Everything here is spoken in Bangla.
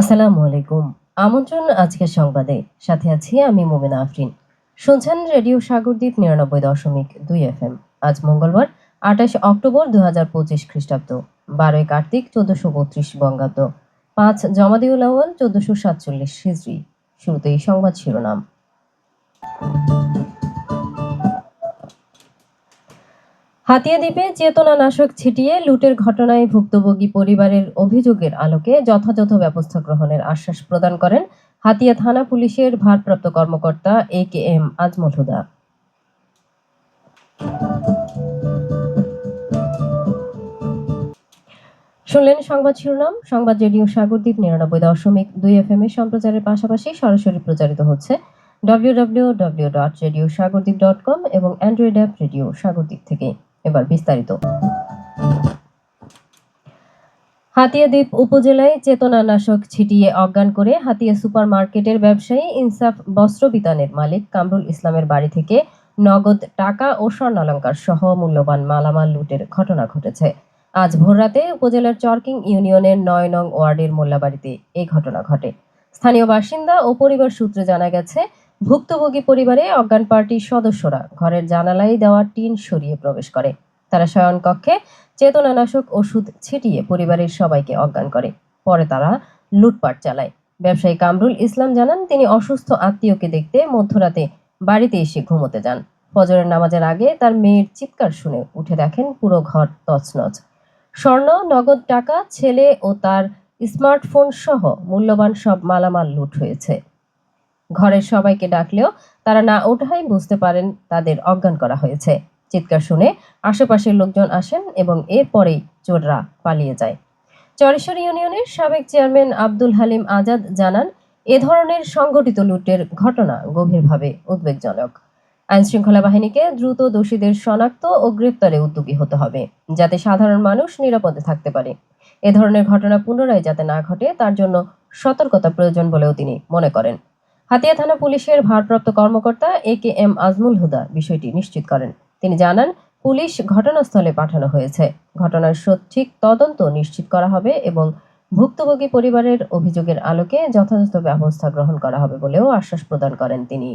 আসসালামু আলাইকুম। আমন্ত্রণ আজকের সংবাদে। সাথে আছি আমি মোমিনা আফরিন। শুনছেন রেডিও সাগরদ্বীপ নিরানব্বই দশমিক দুই এফ এম আজ মঙ্গলবার, আঠাশ অক্টোবর দু হাজার পঁচিশ খ্রিস্টাব্দ। বারোই কার্তিক, চোদ্দশো বত্রিশ বঙ্গাব্দ। পাঁচ জমাদিউল আউয়াল, চোদ্দশো সাতচল্লিশ হিজড়ি শুরুতেই সংবাদ শিরোনাম। হাতিয়া দ্বীপে চেতনানাশক ছিটিয়ে লুটের ঘটনায় ভুক্তভোগী পরিবারের অভিযোগের আলোকে যথাযথ ব্যবস্থা গ্রহণের আশ্বাস প্রদান করেন হাতিয়া থানা পুলিশের ভারপ্রাপ্ত কর্মকর্তা এ কে এম আজমল হুদা। শুনলেন সংবাদ শিরোনাম, সংবাদ রেডিও সাগরদ্বীপ নিরানব্বই দশমিক দুই এফ এম এর সম্প্রচারের পাশাপাশি সরাসরি প্রচারিত হচ্ছে W W W dot radio Sagardwip dot com এবং অ্যান্ড্রয়েড অ্যাপ রেডিও সাগরদ্বীপ থেকে এবার বিস্তারিত। হাতিয়াদ্বীপ উপজেলায় চেতনানাশক ছিটিয়ে অজ্ঞান করে হাতিয়া সুপার মার্কেটের ব্যবসায়ী ইনসাফ বস্ত্র বিতানের মালিক কামরুল ইসলামের বাড়ি থেকে নগদ টাকা ও স্বর্ণালঙ্কার সহ মূল্যবান মালামাল লুটের ঘটনা ঘটেছে। আজ ভোররাতে উপজেলার চরকিং ইউনিয়নের নয় নং ওয়ার্ডের মোল্লাবাড়িতে এই ঘটনা ঘটে। স্থানীয় বাসিন্দা ও পরিবার সূত্রে জানা গেছে ভুক্তভোগী পরিবারে অজ্ঞান পার্টির সদস্যরা ঘরের জানালায় দেওয়া টিন সরিয়ে প্রবেশ করে। তারা শয়ন কক্ষে চেতনানাশক ওষুধ ছিটিয়ে পরিবারের সবাইকে অজ্ঞান করে। পরে তারা লুটপাট চালায়। ব্যবসায়ী কামরুল ইসলাম জানান, তিনি অসুস্থ আত্মীয়কে দেখতে মধ্যরাতে বাড়িতে এসে ঘুমোতে যান। ফজরের নামাজের আগে তার মেয়ের চিৎকার শুনে উঠে দেখেন পুরো ঘর তছনছ। স্বর্ণ, নগদ টাকা, ছেলে ও তার স্মার্টফোন সহ মূল্যবান সব মালামাল লুট হয়েছে। ঘরের সবাইকে ডাকলেও তারা না ওঠাই বুঝতে পারেন তাদের অজ্ঞান করা হয়েছে। চিৎকার শুনে আশেপাশের লোকজন আসেন এবং এরপরেই চোররা পালিয়ে যায়। চরেশ্বর ইউনিয়নের সাবেক চেয়ারম্যান আব্দুল হালিম আজাদ জানান, এ ধরনের সংগঠিত লুটের ঘটনা গভীরভাবে উদ্বেগজনক। আইন শৃঙ্খলা বাহিনীকে দ্রুত দোষীদের শনাক্ত ও গ্রেপ্তারে উদ্যোগী হতে হবে, যাতে সাধারণ মানুষ নিরাপদে থাকতে পারে। এ ধরনের ঘটনা পুনরায় যাতে না ঘটে, তার জন্য সতর্কতা প্রয়োজন বলেও তিনি মনে করেন। হাতিয়া থানা পুলিশের ভারপ্রাপ্ত কর্মকর্তা এ কে এম আজমুল হুদা বিষয়টি নিশ্চিত করেন। তিনি জানান, পুলিশ ঘটনাস্থলে পাঠানো হয়েছে। ঘটনার সঠিক তদন্ত নিশ্চিত করা হবে এবং ভুক্তভোগী পরিবারের অভিযোগের আলোকে যথাযথ ব্যবস্থা গ্রহণ করা হবে বলেও আশ্বাস প্রদান করেন তিনি।